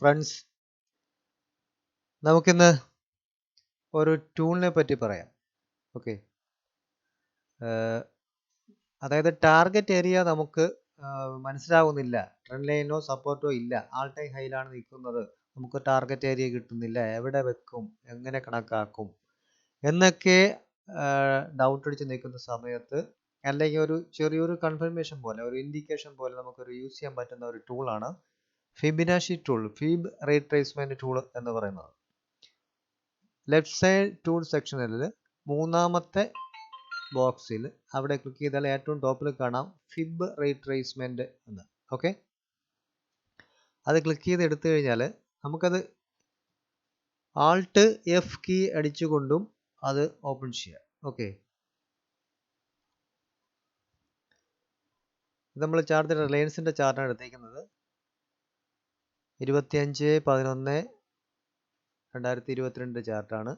Friends നമുക്കിന്ന് ഒരു ടൂളിനെ പറ്റി പറയാം. ഓക്കെ അതായത് ടാർഗറ്റ് ഏരിയ നമുക്ക് മനസ്സിലാവുന്നില്ല. ട്രെൻഡ് ലൈനോ സപ്പോർട്ടോ ഇല്ല. ആൾ ടൈം ഹൈയിലാണ് നിൽക്കുന്നത്. നമുക്ക് ടാർഗറ്റ് ഏരിയ കിട്ടുന്നില്ല. എവിടെ വെക്കും? എങ്ങനെ കണക്കാക്കും? എന്നൊക്കെ ഡൗട്ട് അടിച്ച് നിൽക്കുന്ന സമയത്ത് അല്ലെങ്കിൽ ഒരു ചെറിയൊരു കൺഫർമേഷൻ പോലെ ഒരു ഇൻഡിക്കേഷൻ പോലെ നമുക്കൊരു യൂസ് ചെയ്യാൻ പറ്റുന്ന ഒരു ടൂളാണ് Fibonacci tool fib retracement tool എന്ന് പറയുന്നത്. ലെഫ്റ്റ് സൈഡ് ടൂൾ സെക്ഷനിൽ മൂന്നാമത്തെ ബോക്സിൽ അവിടെ ക്ലിക്ക് ചെയ്താൽ ഏറ്റവും ടോപ്പിൽ കാണാം ഫിബ് റീട്രേസ്മെന്റ് എന്ന്. ഓക്കെ അത് ക്ലിക്ക് ചെയ്ത് എടുത്തു കഴിഞ്ഞാൽ നമുക്കത് ആൾട്ട് എഫ് കീ അടിച്ചുകൊണ്ടും അത് ഓപ്പൺ ചെയ്യാം. ഓക്കെ നമ്മൾ ചാർട്ട് റിലയൻസിന്റെ ചാർട്ടാണ് എടുത്തേക്കുന്നത്. ഇരുപത്തിയഞ്ച് പതിനൊന്ന് രണ്ടായിരത്തി ഇരുപത്തിരണ്ട് ചാർട്ടാണ്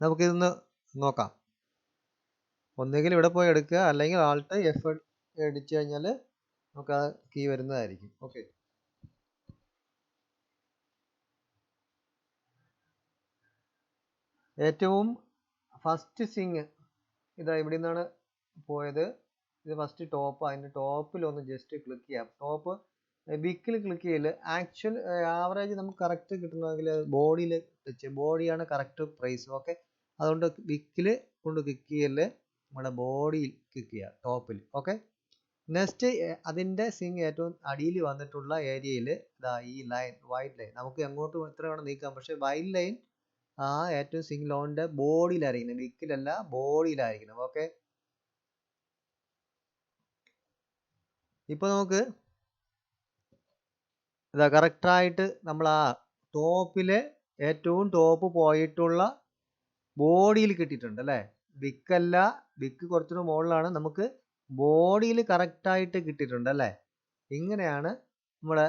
നമുക്കിതൊന്ന് നോക്കാം. ഒന്നുകിൽ ഇവിടെ പോയി എടുക്കുക അല്ലെങ്കിൽ ആൾട്ട് എഫ് അടിച്ചു കഴിഞ്ഞാൽ നമുക്ക് ആ കീ വരുന്നതായിരിക്കും. ഓക്കെ ഏറ്റവും ഫസ്റ്റ് സിങ് ഇതാ ഇവിടെ നിന്നാണ് പോയത്. ഇത് ഫസ്റ്റ് ടോപ്പ് അതിന്റെ ടോപ്പിൽ ഒന്ന് ജസ്റ്റ് ക്ലിക്ക് ചെയ്യാം. ടോപ്പ് വിക്കിൽ ക്ലിക്ക് ചെയ്യൽ. ആക്ച്വൽ ആവറേജ് നമുക്ക് കറക്റ്റ് കിട്ടണമെങ്കിൽ ബോഡിയിൽ വെച്ച് ബോഡിയാണ് കറക്റ്റ് പ്രൈസ് ഓക്കെ അതുകൊണ്ട് വിക്കിൽ കൊണ്ട് ക്ലിക്ക് ചെയ്യൽ നമ്മുടെ ബോഡിയിൽ ക്ലിക്ക് ചെയ്യുക ടോപ്പിൽ ഓക്കെ നെക്സ്റ്റ് അതിന്റെ സിങ് ഏറ്റവും അടിയിൽ വന്നിട്ടുള്ള ഏരിയയിൽ ഇതാ ഈ ലൈൻ വൈറ്റ് ലൈൻ നമുക്ക് എങ്ങോട്ട് എത്ര വേണം നീക്കാം. പക്ഷേ വൈറ്റ് ലൈൻ ആ ഏറ്റവും സിംഗിൾ ലോണിന്റെ ബോഡിയിലായിരിക്കണം വിക്കിലല്ല ബോഡിയിലായിരിക്കണം ഓക്കെ ഇപ്പൊ നമുക്ക് ഇതാ ആയിട്ട് നമ്മൾ ആ ടോപ്പിലെ ഏറ്റവും ടോപ്പ് പോയിട്ടുള്ള ബോഡിയിൽ കിട്ടിയിട്ടുണ്ട് അല്ലേ? വിക്കല്ല വിക്ക് കുറച്ചുകൂടെ മുകളിലാണ്. നമുക്ക് ബോഡിയിൽ ആയിട്ട് കിട്ടിയിട്ടുണ്ട് അല്ലേ? ഇങ്ങനെയാണ് നമ്മുടെ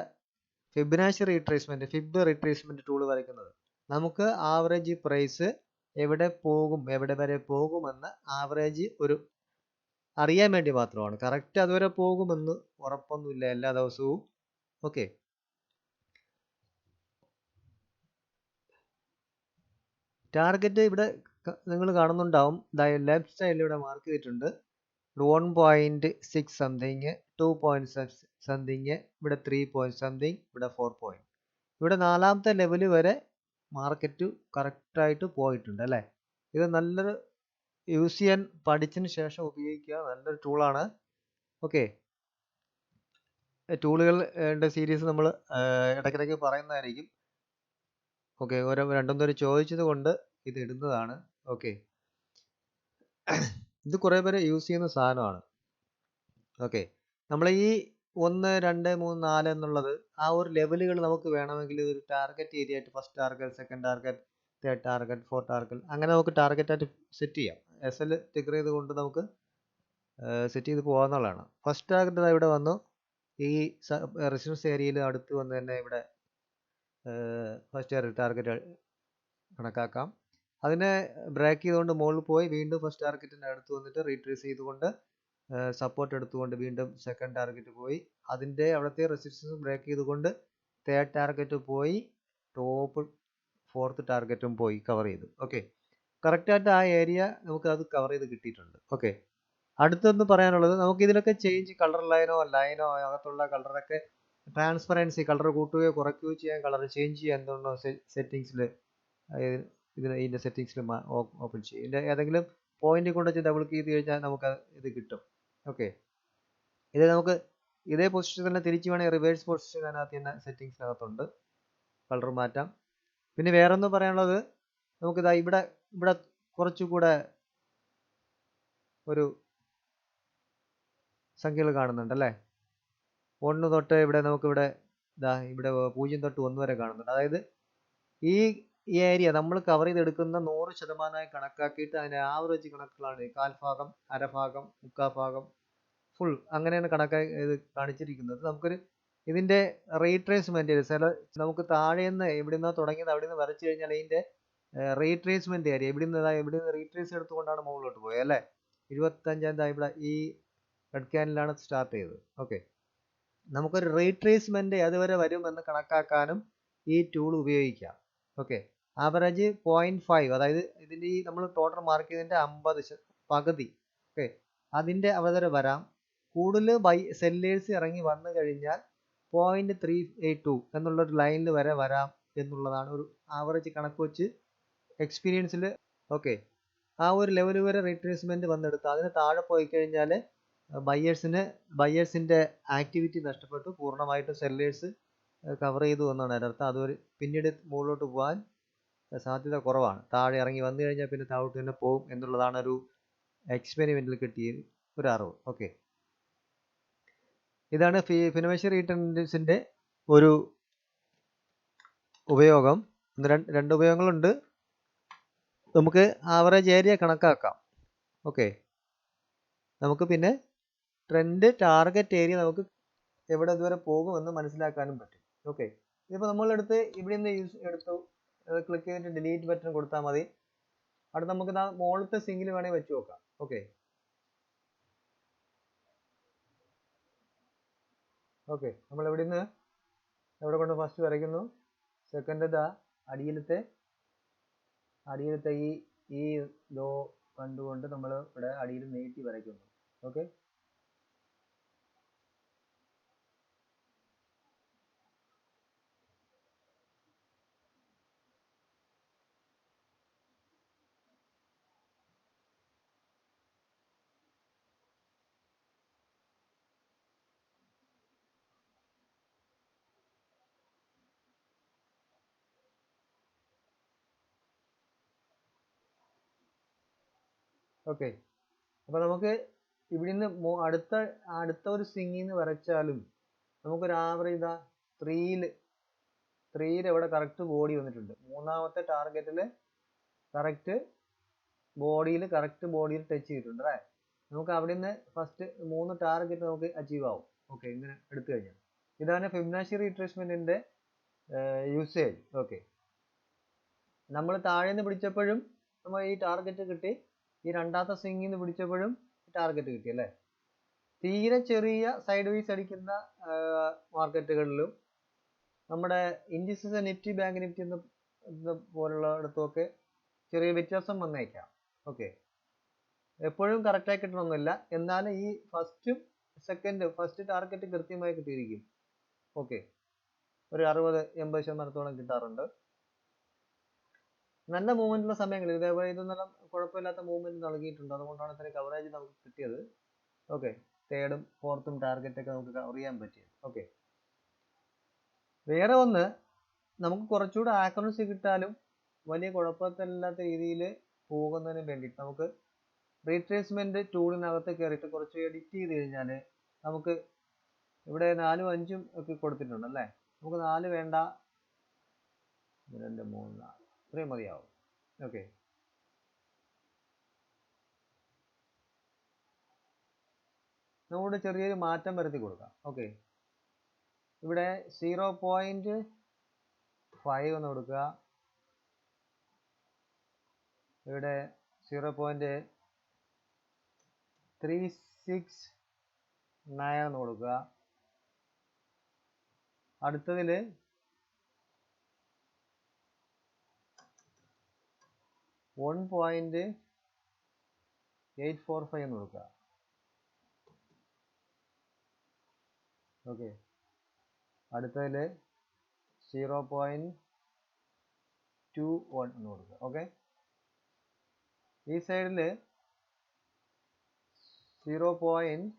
Fibonacci retracement fib retracement tool വരയ്ക്കുന്നത്. നമുക്ക് ആവറേജ് പ്രൈസ് എവിടെ പോകും എവിടെ വരെ പോകുമെന്ന് ആവറേജ് ഒരു അറിയാൻ വേണ്ടി മാത്രമാണ്. കറക്റ്റ് അതുവരെ പോകുമെന്ന് ഉറപ്പൊന്നുമില്ല എല്ലാ ദിവസവും. ഓക്കെ ടാർഗറ്റ് ഇവിടെ നിങ്ങൾ കാണുന്നുണ്ടാവും. ലെഫ്റ്റ് സൈഡിൽ ഇവിടെ മാർക്ക് ചെയ്തിട്ടുണ്ട്. One point six something two point something ഇവിടെ ത്രീ പോയിന്റ് സംതിങ് ഇവിടെ ഫോർ പോയിന്റ് ഇവിടെ നാലാമത്തെ ലെവൽ വരെ മാർക്കറ്റ് കറക്റ്റായിട്ട് പോയിട്ടുണ്ട് അല്ലേ? ഇത് നല്ലൊരു യൂസ് ചെയ്യാൻ പഠിച്ചതിന് ശേഷം ഉപയോഗിക്കുക നല്ലൊരു ടൂളാണ് ഓക്കെ ടൂളുകൾ സീരീസ് നമ്മൾ ഇടയ്ക്കിടയ്ക്ക് പറയുന്നതായിരിക്കും. ഓക്കെ ഓരോ രണ്ടും പേര് ചോദിച്ചത് കൊണ്ട് ഇത് ഇടുന്നതാണ്. ഓക്കെ ഇത് കുറേ പേര് യൂസ് ചെയ്യുന്ന സാധനമാണ്. ഓക്കെ നമ്മൾ ഈ ഒന്ന് രണ്ട് മൂന്ന് നാല് എന്നുള്ളത് ആ ഒരു ലെവലുകൾ നമുക്ക് വേണമെങ്കിൽ ഒരു ടാർഗറ്റ് ഏരിയ ആയിട്ട് first target second target third target fourth target അങ്ങനെ നമുക്ക് ടാർഗറ്റ് ആയിട്ട് സെറ്റ് ചെയ്യാം. എസ് എൽ ടിക്കർ ചെയ്തുകൊണ്ട് നമുക്ക് സെറ്റ് ചെയ്ത് പോകാവുന്നതാണ്. ഫസ്റ്റ് ടാർഗറ്റ് ഇവിടെ വന്നു. ഈ റെസിഡൻസ് ഏരിയയിൽ അടുത്ത് വന്ന് തന്നെ ഇവിടെ ഫസ്റ്റ് ടാർഗറ്റ് കണക്കാക്കാം. അതിനെ ബ്രേക്ക് ചെയ്തുകൊണ്ട് മുകളിൽ പോയി. വീണ്ടും ഫസ്റ്റ് ടാർഗറ്റിന്റെ അടുത്ത് വന്നിട്ട് റീട്രേസ് ചെയ്തുകൊണ്ട് സപ്പോർട്ട് എടുത്തുകൊണ്ട് വീണ്ടും സെക്കൻഡ് ടാർഗറ്റ് പോയി. അതിന്റെ അവിടുത്തെ റെസിസ്റ്റൻസ് ബ്രേക്ക് ചെയ്തുകൊണ്ട് തേർഡ് ടാർഗറ്റ് പോയി. ടോപ്പ് ഫോർത്ത് ടാർഗറ്റും പോയി കവർ ചെയ്തു. ഓക്കെ കറക്റ്റായിട്ട് ആ ഏരിയ നമുക്ക് അത് കവർ ചെയ്ത് കിട്ടിയിട്ടുണ്ട്. ഓക്കെ അടുത്തൊന്ന് പറയാനുള്ളത് നമുക്ക് ഇതിലൊക്കെ ചേഞ്ച് കളർ ലൈനോ ലൈനോ അകത്തുള്ള കളറൊക്കെ ട്രാൻസ്പെറൻസി കളർ കൂട്ടുകയോ കുറയ്ക്കുകയോ ചെയ്യാൻ കളർ ചേഞ്ച് ചെയ്യാൻ എന്തുകൊണ്ടോ സെറ്റിങ്സിൽ ഇതിന് ഇതിന്റെ സെറ്റിങ്സിൽ ഓപ്പൺ ചെയ്യും. ഇതിന്റെ ഏതെങ്കിലും പോയിന്റ് കൊണ്ട് ഡബിൾ ചെയ്ത് കഴിഞ്ഞാൽ നമുക്ക് ഇത് കിട്ടും. ഓക്കെ ഇത് നമുക്ക് ഇതേ പൊസിഷൻ തന്നെ തിരിച്ച് വേണേൽ റിവേഴ്സ് പൊസിഷൻ അതിനകത്ത് തന്നെ സെറ്റിങ്സിനകത്തുണ്ട് കളർ മാറ്റാം. പിന്നെ വേറൊന്ന് പറയാനുള്ളത് നമുക്കിതാ ഇവിടെ ഇവിടെ കുറച്ചുകൂടെ ഒരു സംഖ്യകൾ കാണുന്നുണ്ട് അല്ലേ? ഒന്ന് തൊട്ട് ഇവിടെ നമുക്കിവിടെ ഇതാ ഇവിടെ പൂജ്യം തൊട്ട് ഒന്ന് വരെ കാണുന്നുണ്ട്. അതായത് ഈ ഏരിയ നമ്മൾ കവർ ചെയ്തെടുക്കുന്ന നൂറ് ശതമാനമായി കണക്കാക്കിയിട്ട് അതിന്റെ ആവറേജ് കണക്കുകളാണ്. കാൽഭാഗം അരഭാഗം ഭാഗം ഫുൾ അങ്ങനെയാണ് കണക്കാക്കി ഇത് കാണിച്ചിരിക്കുന്നത്. നമുക്കൊരു ഇതിന്റെ റീട്രേസ്മെന്റ് ചില നമുക്ക് താഴെ നിന്ന് എവിടെ നിന്നാണ് തുടങ്ങിയത് അവിടെ നിന്ന് വരച്ചു കഴിഞ്ഞാൽ ഇതിന്റെ റീട്രേസ്മെന്റ് ഏരിയ എവിടെ നിന്ന് എവിടെ നിന്ന് റീട്രേസ് എടുത്തുകൊണ്ടാണ് മുകളിലോട്ട് പോയത് അല്ലേ? ഇരുപത്തഞ്ചാം തീയതി ഇവിടെ ഈ റെഡ് ക്യാനിലാണ് സ്റ്റാർട്ട് ചെയ്തത്. ഓക്കെ നമുക്കൊരു റീട്രേസ്മെന്റ് അതുവരെ വരുമെന്ന് കണക്കാക്കാനും ഈ ടൂൾ ഉപയോഗിക്കാം. ഓക്കെ ആവറേജ് പോയിന്റ് ഫൈവ് അതായത് ഇതിന്റെ ഈ നമ്മൾ ടോട്ടൽ മാർക്ക് ചെയ്തതിന്റെ അമ്പത് പകുതി. ഓക്കെ അതിന്റെ അവതരം വരാം. കൂടുതൽ ബൈ സെല്ലേഴ്സ് ഇറങ്ങി വന്നു കഴിഞ്ഞാൽ പോയിന്റ് ത്രീ എയ്റ്റ് ടു എന്നുള്ളൊരു ലൈനിൽ വരെ വരാം എന്നുള്ളതാണ് ഒരു ആവറേജ് കണക്ക് വെച്ച് എക്സ്പീരിയൻസിൽ ഓക്കെ ആ ഒരു ലെവൽ വരെ റീട്രേസ്മെന്റ് വന്നെടുത്ത് അതിന് താഴെ പോയി കഴിഞ്ഞാൽ ബയ്യേഴ്സിന് ബയ്യേഴ്സിന്റെ ആക്ടിവിറ്റി നഷ്ടപ്പെട്ടു. പൂർണമായിട്ടും സെല്ലേഴ്സ് കവർ ചെയ്തു എന്നാണ് അതിനർത്ഥം അതൊരു പിന്നീട് മുകളിലോട്ട് പോകാൻ സാധ്യത കുറവാണ്. താഴെ ഇറങ്ങി വന്നു കഴിഞ്ഞാൽ പിന്നെ താഴോട്ട് തന്നെ പോകും എന്നുള്ളതാണ് ഒരു എക്സ്പെരിമെന്റിൽ കിട്ടിയ ഒരു അറിവ്. ഓക്കെ ഇതാണ് ഫി ഫിനോമിഷ്യൽ റീറ്റേൺസിന്റെ ഒരു ഉപയോഗം. രണ്ട് രണ്ട് ഉപയോഗങ്ങളുണ്ട്. നമുക്ക് ആവറേജ് ഏരിയ കണക്കാക്കാം. ഓക്കെ നമുക്ക് പിന്നെ ട്രെൻഡ് ടാർഗറ്റ് ഏരിയ നമുക്ക് എവിടെ ഇതുവരെ പോകുമെന്ന് മനസ്സിലാക്കാനും പറ്റും. ഓക്കെ ഇതിപ്പോൾ നമ്മളെടുത്ത് ഇവിടെ നിന്ന് യൂസ് എടുത്തു. ക്ലിക്ക് ചെയ്തിട്ട് ഡിലീറ്റ് ബട്ടൺ കൊടുത്താൽ മതി. അവിടെ നമുക്ക് ഇതാ മുകളിലത്തെ സിങ്കിൽ വേണമെങ്കിൽ വെച്ച് നോക്കാം. ഓക്കെ ഓക്കെ നമ്മൾ എവിടെ നിന്ന് എവിടെ കൊണ്ട് ഫസ്റ്റ് വരയ്ക്കുന്നു? സെക്കൻഡ് ഇതാ അടിയിലത്തെ അടിയിലത്തെ ഈ ഈ ലോ കണ്ടുകൊണ്ട് നമ്മൾ ഇവിടെ അടിയിൽ നീട്ടി വരയ്ക്കുന്നു. ഓക്കെ ഓക്കെ അപ്പോൾ നമുക്ക് ഇവിടുന്ന് അടുത്ത അടുത്ത ഒരു സ്വിങ്ങിൽ നിന്ന് വരച്ചാലും നമുക്കൊരു ആവറേജ് ഇതാ ത്രീയിൽ ത്രീയിൽ ഇവിടെ കറക്റ്റ് ബോഡി വന്നിട്ടുണ്ട്. മൂന്നാമത്തെ ടാർഗറ്റിൽ കറക്റ്റ് ബോഡിയിൽ കറക്റ്റ് ബോഡിയിൽ ടച്ച് ചെയ്തിട്ടുണ്ട് അല്ലേ? നമുക്ക് അവിടെ നിന്ന് ഫസ്റ്റ് മൂന്ന് ടാർഗറ്റ് നമുക്ക് അച്ചീവ് ആവും. ഓക്കെ ഇങ്ങനെ എടുത്തു കഴിഞ്ഞാൽ. ഇതാണ് ഫിബ്നാഷി റീട്രേസ്മെന്റിന്റെ യൂസേജ് ഓക്കെ നമ്മൾ താഴെ നിന്ന് പിടിച്ചപ്പോഴും നമ്മൾ ഈ ടാർഗറ്റ് കിട്ടി. ഈ രണ്ടാമത്തെ സ്വിങ്ങിൽ നിന്ന് പിടിച്ചപ്പോഴും ടാർഗറ്റ് കിട്ടി അല്ലേ? തീരെ ചെറിയ സൈഡ് വൈസ് അടിക്കുന്ന മാർക്കറ്റുകളിലും നമ്മുടെ ഇൻഡിസസ് നിഫ്റ്റി ബാങ്ക് നിഫ്റ്റി എന്ന പോലുള്ള ഇടത്തുമൊക്കെ ചെറിയ വ്യത്യാസം വന്നേക്കാം. ഓക്കെ എപ്പോഴും കറക്റ്റായി കിട്ടണമെന്നില്ല എന്നാലും ഈ ഫസ്റ്റും സെക്കൻഡ് ഫസ്റ്റ് ടാർഗറ്റ് കൃത്യമായി കിട്ടിയിരിക്കും. ഓക്കെ ഒരു അറുപത് എൺപത് ശതമാനത്തോളം കിട്ടാറുണ്ട്. നല്ല മൂവ്മെന്റുള്ള സമയങ്ങളിൽ ഇതേപോലെ ഇത് നല്ല കുഴപ്പമില്ലാത്ത മൂവ്മെന്റ് നൽകിയിട്ടുണ്ട്. അതുകൊണ്ടാണ് ഇത്രയും കവറേജ് നമുക്ക് കിട്ടിയത്. ഓക്കെ തേർഡും ഫോർത്തും ടാർഗറ്റ് ഒക്കെ നമുക്ക് കവർ ചെയ്യാൻ പറ്റിയത് ഓക്കെ വേറെ ഒന്ന് നമുക്ക് കുറച്ചുകൂടെ ആക്യുറൻസി കിട്ടാനും വലിയ കുഴപ്പത്തിലില്ലാത്ത രീതിയിൽ പോകുന്നതിന് വേണ്ടിയിട്ട് നമുക്ക് റീട്രേസ്മെന്റ് ടൂളിനകത്ത് കയറിയിട്ട് കുറച്ച് എഡിറ്റ് ചെയ്ത് കഴിഞ്ഞാൽ നമുക്ക് ഇവിടെ നാലും അഞ്ചും ഒക്കെ കൊടുത്തിട്ടുണ്ട് അല്ലേ? നമുക്ക് നാല് വേണ്ട. രണ്ട് മൂന്ന് നാല്. ഇത്രയും മതിയാവും. ഓക്കെ നമ്മുടെ ചെറിയൊരു മാറ്റം വരുത്തി കൊടുക്കാം. ഓക്കെ ഇവിടെ സീറോ പോയിന്റ് ഫൈവ് എന്ന് കൊടുക്കുക. ഇവിടെ zero point three six nine എന്ന് കൊടുക്കുക. അടുത്തതിൽ one point eight four five എന്ന് കൊടുക്കുക. ഓക്കെ അടുത്തതിൽ സീറോ പോയിന്റ് ടു വൺ എന്ന് കൊടുക്കുക. ഓക്കെ ഈ സൈഡിൽ zero point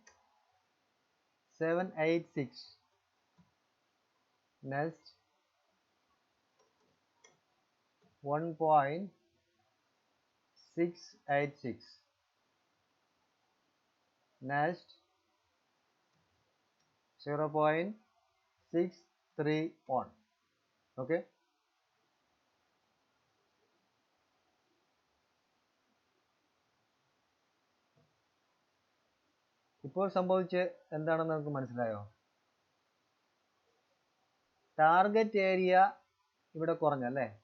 seven eight six next one point 686 next. 0 0.631 okay? ഇപ്പോൾ സംഭവിച്ച് എന്താണെന്ന് നമുക്ക് മനസ്സിലായോ? ടാർഗറ്റ് ഏരിയ ഇവിടെ കുറഞ്ഞല്ലേ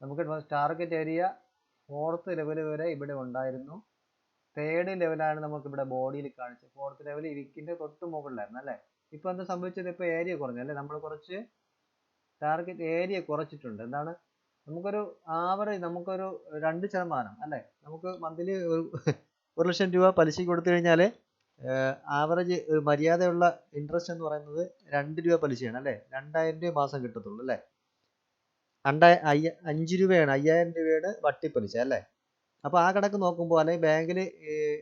നമുക്ക് ടാർഗറ്റ് ഏരിയ ഫോർത്ത് ലെവൽ വരെ ഇവിടെ ഉണ്ടായിരുന്നു. തേർഡ് ലെവലാണ് നമുക്ക് ഇവിടെ ബോഡിയിൽ കാണിച്ചത്. ഫോർത്ത് ലെവൽ ഇരിക്കിന്റെ തൊട്ട് മുകളിലായിരുന്നു അല്ലേ? ഇപ്പൊ എന്താ സംഭവിച്ചത്? ഇപ്പൊ ഏരിയ കുറഞ്ഞു അല്ലേ? നമ്മൾ കുറച്ച് ടാർഗറ്റ് ഏരിയ കുറച്ചിട്ടുണ്ട്. എന്താണ്? നമുക്കൊരു ആവറേജ് നമുക്കൊരു രണ്ട് ശതമാനം അല്ലേ? നമുക്ക് മന്ത്ലി ഒരു ഒരു ലക്ഷം രൂപ പലിശ കൊടുത്തു കഴിഞ്ഞാൽ ആവറേജ് മര്യാദയുള്ള ഇൻട്രസ്റ്റ് എന്ന് പറയുന്നത് രണ്ട് രൂപ പലിശയാണ് അല്ലേ? രണ്ടായിരം രൂപ മാസം കിട്ടത്തുള്ളൂ അല്ലേ? രണ്ടായി അയ്യ അഞ്ച് രൂപയാണ് അയ്യായിരം രൂപയുടെ വട്ടിപ്പലിശ പലിശ അല്ലേ? അപ്പോൾ ആ കണക്ക് നോക്കുമ്പോൾ അല്ലെങ്കിൽ ബാങ്കിൽ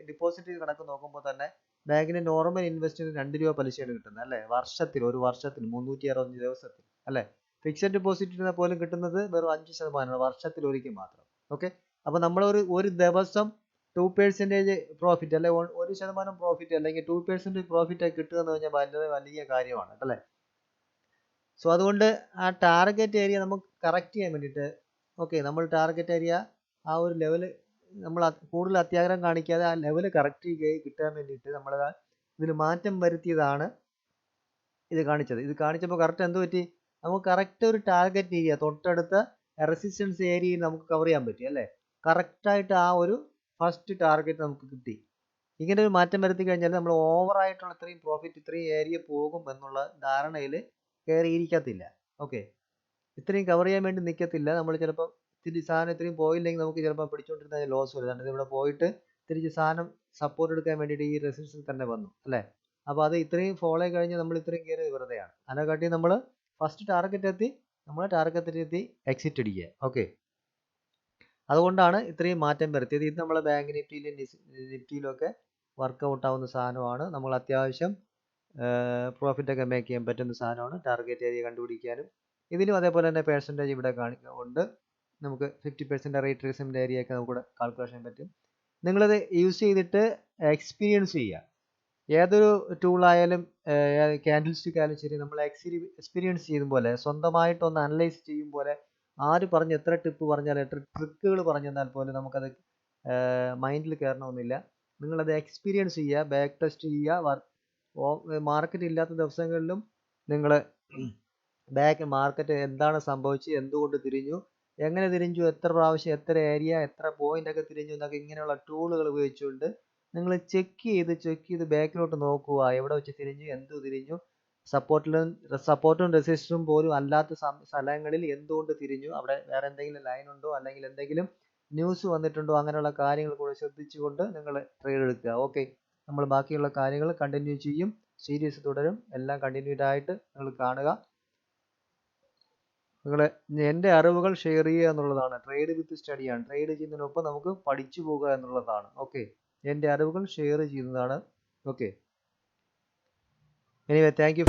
ഡിപ്പോസിറ്റ് കണക്ക് നോക്കുമ്പോൾ തന്നെ ബാങ്കിന് നോർമൽ ഇൻവെസ്റ്റിന് രണ്ട് രൂപ പലിശയാണ് കിട്ടുന്നത് അല്ലേ? വർഷത്തിൽ ഒരു വർഷത്തിൽ മുന്നൂറ്റി അറുപത്തഞ്ച് ദിവസത്തിൽ അല്ലേ? ഫിക്സഡ് ഡെപ്പോസിറ്റിന് പോലും കിട്ടുന്നത് വെറും അഞ്ച് ശതമാനമാണ് വർഷത്തിൽ ഒരിക്കൽ മാത്രം ഓക്കെ അപ്പോൾ നമ്മൾ ഒരു ദിവസം ടു പേഴ്സന്റേജ് പ്രോഫിറ്റ് അല്ലെ? ഒരു ശതമാനം പ്രോഫിറ്റ് അല്ലെങ്കിൽ ടു പെർസെന്റ് പ്രോഫിറ്റ് കിട്ടുക എന്ന് പറഞ്ഞാൽ വളരെ വലിയ കാര്യമാണ് അല്ലേ? സോ അതുകൊണ്ട് ആ ടാർഗറ്റ് ഏരിയ നമുക്ക് കറക്റ്റ് ചെയ്യാൻ വേണ്ടിയിട്ട് ഓക്കെ നമ്മൾ ടാർഗറ്റ് ഏരിയ ആ ഒരു ലെവൽ നമ്മൾ കൂടുതൽ അത്യാഗ്രഹം കാണിക്കാതെ ആ ലെവൽ കറക്റ്റ് ചെയ്യുകയും കിട്ടാൻ വേണ്ടിയിട്ട് നമ്മൾ ഇതിൽ മാറ്റം വരുത്തിയതാണ് ഇത് കാണിച്ചത്. ഇത് കാണിച്ചപ്പോൾ കറക്റ്റ് എന്ത് പറ്റി? നമുക്ക് കറക്റ്റ് ഒരു ടാർഗറ്റ് ഏരിയ തൊട്ടടുത്ത റെസിസ്റ്റൻസ് ഏരിയയിൽ നമുക്ക് കവർ ചെയ്യാൻ പറ്റി അല്ലേ? കറക്റ്റായിട്ട് ആ ഒരു ഫസ്റ്റ് ടാർഗറ്റ് നമുക്ക് കിട്ടി. ഇങ്ങനെ ഒരു മാറ്റം വരുത്തി കഴിഞ്ഞാൽ നമ്മൾ ഓവറായിട്ടുള്ള ഇത്രയും പ്രോഫിറ്റ് ഇത്രയും ഏരിയ പോകും എന്നുള്ള ധാരണയിൽ കയറിയിരിക്കത്തില്ല ഓക്കെ ഇത്രയും കവർ ചെയ്യാൻ വേണ്ടി നിൽക്കത്തില്ല നമ്മൾ ചിലപ്പോൾ തിരിച്ച് സാധനം ഇത്രയും പോയില്ലെങ്കിൽ നമുക്ക് ചിലപ്പോൾ പിടിച്ചുകൊണ്ടിരുന്ന ലോസ് വരും. കാരണം ഇവിടെ പോയിട്ട് തിരിച്ച് സാധനം സപ്പോർട്ട് എടുക്കാൻ വേണ്ടിയിട്ട് ഈ റെസിസ്റ്റൻസ് തന്നെ വന്നു അല്ലേ? അപ്പോൾ അത് ഇത്രയും ഫോളോ കഴിഞ്ഞ് നമ്മൾ ഇത്രയും കയറി വെറുതെയാണ്. അതിനെക്കാട്ടി നമ്മൾ ഫസ്റ്റ് ടാർഗറ്റ് എത്തി നമ്മൾ ടാർഗറ്റ് എത്തി എക്സിറ്റ് അടിക്കുക ഓക്കെ അതുകൊണ്ടാണ് ഇത്രയും മാറ്റം വരുത്തിയത്. ഇത് നമ്മളെ ബാങ്ക് നിഫ്റ്റിയിലും നിഫ്റ്റിയിലും ഒക്കെ വർക്കൗട്ട് ആവുന്ന സാധനമാണ്. നമ്മൾ അത്യാവശ്യം പ്രോഫിറ്റ് ഒക്കെ മേക്ക് ചെയ്യാൻ പറ്റുന്ന സാധനമാണ്. ടാർഗറ്റ് ഏരിയ കണ്ടുപിടിക്കാനും ഇതിലും അതേപോലെ തന്നെ പേഴ്സന്റേജ് ഇവിടെ കാണിക്കുന്നുണ്ട്. നമുക്ക് ഫിഫ്റ്റി പെർസെന്റ് റേറ്റ് റിസമിന്റെ ഏരിയ ഒക്കെ നമുക്ക് കാൽക്കുലേഷൻ പറ്റും. നിങ്ങളത് യൂസ് ചെയ്തിട്ട് എക്സ്പീരിയൻസ് ചെയ്യുക. ഏതൊരു ടൂളായാലും ക്യാൻഡിൽ സ്റ്റിക്ക് ആയാലും ശരി നമ്മൾ എക്സ്പീരി എക്സ്പീരിയൻസ് ചെയ്യും പോലെ സ്വന്തമായിട്ട് ഒന്ന് അനലൈസ് ചെയ്യും പോലെ ആര് പറഞ്ഞ് എത്ര ടിപ്പ് പറഞ്ഞാൽ എത്ര ട്രിക്കുകൾ പറഞ്ഞു തന്നാൽ പോലും നമുക്കത് മൈൻഡിൽ കയറണമെന്നില്ല. നിങ്ങളത് എക്സ്പീരിയൻസ് ചെയ്യുക ബാക്ക് ടെസ്റ്റ് ചെയ്യുക മാർക്കറ്റ് ഇല്ലാത്ത ദിവസങ്ങളിലും നിങ്ങൾ ബാക്ക് മാർക്കറ്റ് എന്താണ് സംഭവിച്ചത്? എന്തുകൊണ്ട് തിരിഞ്ഞു? എങ്ങനെ തിരിഞ്ഞു? എത്ര പ്രാവശ്യം എത്ര ഏരിയ എത്ര പോയിന്റ് ഒക്കെ തിരിഞ്ഞു എന്നൊക്കെ ഇങ്ങനെയുള്ള ടൂളുകൾ ഉപയോഗിച്ചുകൊണ്ട് നിങ്ങൾ ചെക്ക് ചെയ്ത് ചെക്ക് ചെയ്ത് ബാക്കിലോട്ട് നോക്കുക. എവിടെ വെച്ച് തിരിഞ്ഞു? എന്തു തിരിഞ്ഞു? സപ്പോർട്ടിലും സപ്പോർട്ടും റെസിസ്റ്ററും പോലും അല്ലാത്ത സ്ഥലങ്ങളിൽ എന്തുകൊണ്ട് തിരിഞ്ഞു? അവിടെ വേറെ എന്തെങ്കിലും ലൈൻ ഉണ്ടോ? അല്ലെങ്കിൽ എന്തെങ്കിലും ന്യൂസ് വന്നിട്ടുണ്ടോ? അങ്ങനെയുള്ള കാര്യങ്ങൾ കൂടെ ശ്രദ്ധിച്ചുകൊണ്ട് നിങ്ങൾ ട്രേഡ് എടുക്കുക. ഓക്കെ നമ്മൾ ബാക്കിയുള്ള കാര്യങ്ങൾ കണ്ടിന്യൂ ചെയ്യും. സീരീസ് തുടരും. എല്ലാം കണ്ടിന്യൂഡ് ആയിട്ട് നിങ്ങൾ കാണുക. നിങ്ങൾ എന്റെ അറിവുകൾ ഷെയർ ചെയ്യുക എന്നുള്ളതാണ്. ട്രേഡ് വിത്ത് സ്റ്റഡിയാണ് ട്രേഡ് ചെയ്യുന്നതിനൊപ്പം നമുക്ക് പഠിച്ചു പോകുക എന്നുള്ളതാണ്. ഓക്കെ എന്റെ അറിവുകൾ ഷെയർ ചെയ്യുന്നതാണ്. Okay anyway thank you